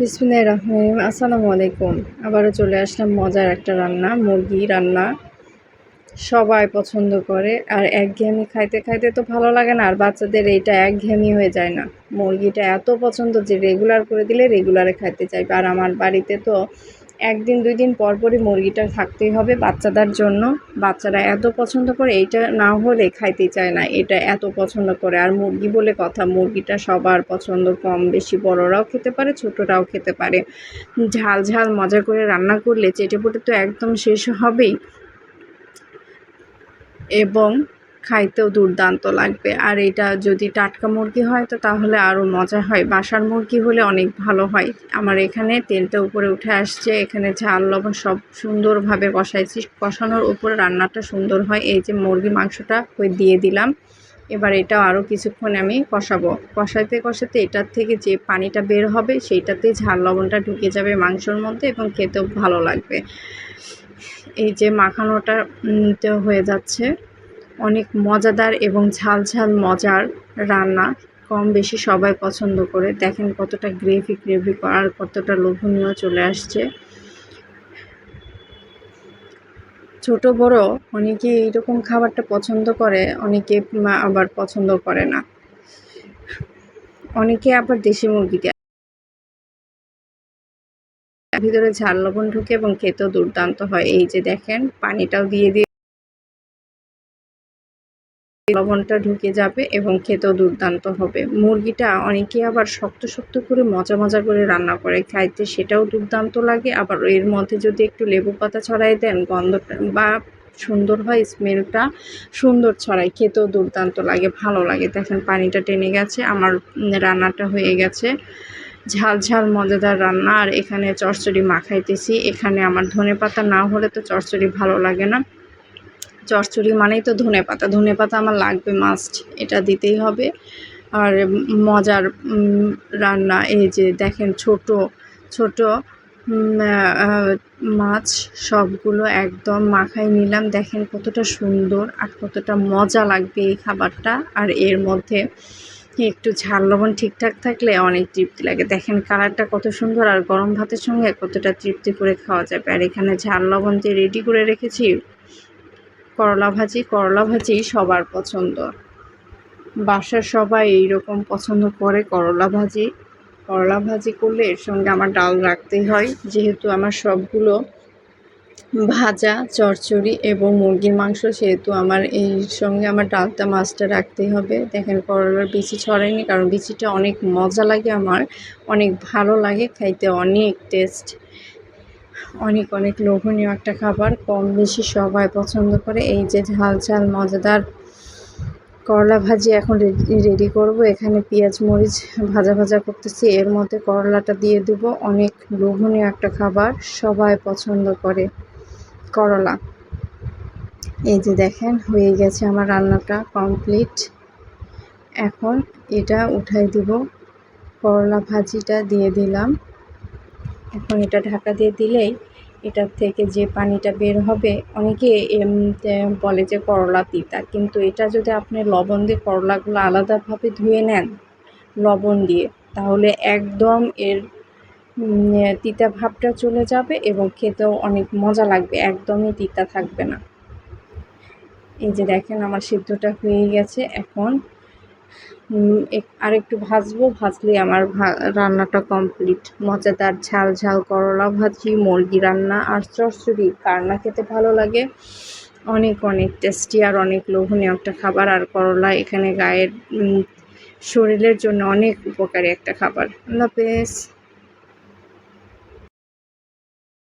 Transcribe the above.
বিসমিল্লাহ রহমান আসসালামু আলাইকুম আবারও চলে আসলাম মজার একটা রান্না, মুরগি রান্না। সবাই পছন্দ করে, আর একঘেয়েমি খাইতে খাইতে তো ভালো লাগে না, আর বাচ্চাদের এইটা একঘেয়েমি হয়ে যায় না। মুরগিটা এত পছন্দ যে রেগুলার করে দিলে রেগুলারে খাইতে চাইবে। আর আমার বাড়িতে তো একদিন, দুই দিন পর পরই মুরগিটা থাকতেই হবে বাচ্চাদের জন্য। বাচ্চারা এত পছন্দ করে, এইটা না হলে খাইতে চায় না। এটা এত পছন্দ করে। আর মুরগি বলে কথা, মুরগিটা সবার পছন্দ, কম বেশি বড়রাও খেতে পারে, ছোটরাও খেতে পারে। ঝাল ঝাল, মজা করে রান্না করলে চেটে তো একদম শেষ হবেই। এবং খাইতেও দুর্দান্ত লাগবে। আর এটা যদি টাটকা মুরগি হয়, তো তাহলে আরও মজা হয়। বাসার মুরগি হলে অনেক ভালো হয়। আমার এখানে তেলটা উপরে উঠে আসছে। এখানে ঝাল, লবণ সব সুন্দরভাবে কষাইছি। কষানোর উপরে রান্নাটা সুন্দর হয়। এই যে মুরগি মাংসটা দিয়ে দিলাম, এবার এটা আরও কিছুক্ষণ আমি কষাবো। কষাইতে কষাতে এটার থেকে যে পানিটা বের হবে সেইটাতেই ঝাল, লবণটা ঢুকে যাবে মাংসর মধ্যে এবং খেতেও ভালো লাগবে। এই যে মাখানোটা হয়ে যাচ্ছে। অনেক মজাদার এবং ঝাল ঝাল মজার রান্না। কম বেশি সবাই পছন্দ করে। দেখেন কতটা গ্রেভি গ্রেভি আর কতটা লোভনীয় চলে আসছে। ছোট, বড় অনেকে এইরকম খাবারটা পছন্দ করে, অনেকে আবার পছন্দ করে না। অনেকে আবার দেশি মুরগি দেয়। ভিতরে ঝাল লবণ ঢুকে এবং খেতেও দুর্দান্ত হয়। এই যে দেখেন, পানিটাও দিয়ে দিয়ে লবণটা ঢুকে যাবে এবং খেতেও দুর্দান্ত হবে। মুরগিটা অনেকে আবার শক্ত শক্ত করে মজা মজা করে রান্না করে। খাইতে সেটাও দুর্দান্ত লাগে। আবার এর মধ্যে যদি একটু লেবু পাতা ছড়াই দেন, গন্ধটা বা সুন্দর হয়, স্মেলটা সুন্দর ছড়ায়, খেতেও দুর্দান্ত লাগে, ভালো লাগে। দেখেন পানিটা টেনে গেছে, আমার রান্নাটা হয়ে গেছে। ঝাল ঝাল, মজাদার রান্না। আর এখানে চচ্চড়ি মাখাইতেছি। এখানে আমার ধনে পাতা না হলে তো চচ্চড়ি ভালো লাগে না। চচ্চড়ি মানেই তো ধনে পাতা। ধনে পাতা আমার লাগবে মাস্ট এটা দিতেই হবে। আর মজার রান্না, এই যে দেখেন ছোট ছোট মাছ, সবগুলো একদম মাখাই নিলাম। দেখেন কতটা সুন্দর আর কতটা মজা লাগবে এই খাবারটা। আর এর মধ্যে একটু ঝাল লবণ ঠিকঠাক থাকলে অনেক তৃপ্তি লাগে। দেখেন কালারটা কত সুন্দর আর গরম ভাতের সঙ্গে কতটা তৃপ্তি করে খাওয়া যাবে। আর এখানে ঝাল লবণ যে রেডি করে রেখেছি। করলা ভাজি করলা ভাজি সবার পছন্দ। বাসার সবাই এইরকম পছন্দ করে করলা ভাজি। করলা ভাজি করলে এর সঙ্গে আমার ডাল রাখতে হয়, যেহেতু আমার সবগুলো ভাজা, চচ্চড়ি এবং মুরগির মাংস, সেহেতু আমার এই সঙ্গে আমার ডালটা মাছটা রাখতেই হবে। দেখেন করলার বিচি ছড়ায়নি, কারণ বিচিটা অনেক মজা লাগে আমার, অনেক ভালো লাগে, খাইতে অনেক টেস্ট অনেক অনেক লোভনীয় একটা খাবার। কম বেশি সবাই পছন্দ করে। এই যে ঝাল ঝাল, মজাদার করলা ভাজি এখন রেডি করব। এখানে পেঁয়াজ, মরিচ ভাজা ভাজা করতেছি। এর মধ্যে করলাটা দিয়ে দেব। অনেক লোভনীয় একটা খাবার। সবাই পছন্দ করে করলা। এই যে দেখেন, হয়ে গেছে আমার রান্নাটা কমপ্লিট। এখন এটা উঠাই দিব। করলা ভাজিটা দিয়ে দিলাম। এখন এটা ঢাকা দিয়ে দিলেই এটার থেকে যে পানিটা বের হবে, অনেকে বলে যে করলা তিতা। কিন্তু এটা যদি আপনি লবণ দিয়ে করলাগুলো আলাদাভাবে ধুয়ে নেন, লবণ দিয়ে, তাহলে একদম এর তিতা ভাবটা চলে যাবে এবং খেতেও অনেক মজা লাগবে, একদমই তিতা থাকবে না। এই যে দেখেন আমার সিদ্ধটা হয়ে গেছে, এখন আর একটু ভাজবো, ভাজলে আমার রান্নাটা কমপ্লিট মজাদার ঝাল ঝাল করলা ভাজি, মুরগি রান্না আর চচ্চড়ি কার না খেতে ভালো লাগে? অনেক অনেক টেস্টি আর অনেক লোভনীয় একটা খাবার। আর করলা এখানে গায়ের শরীরের জন্য অনেক উপকারী একটা খাবার। আল্লাহ হাফেজ।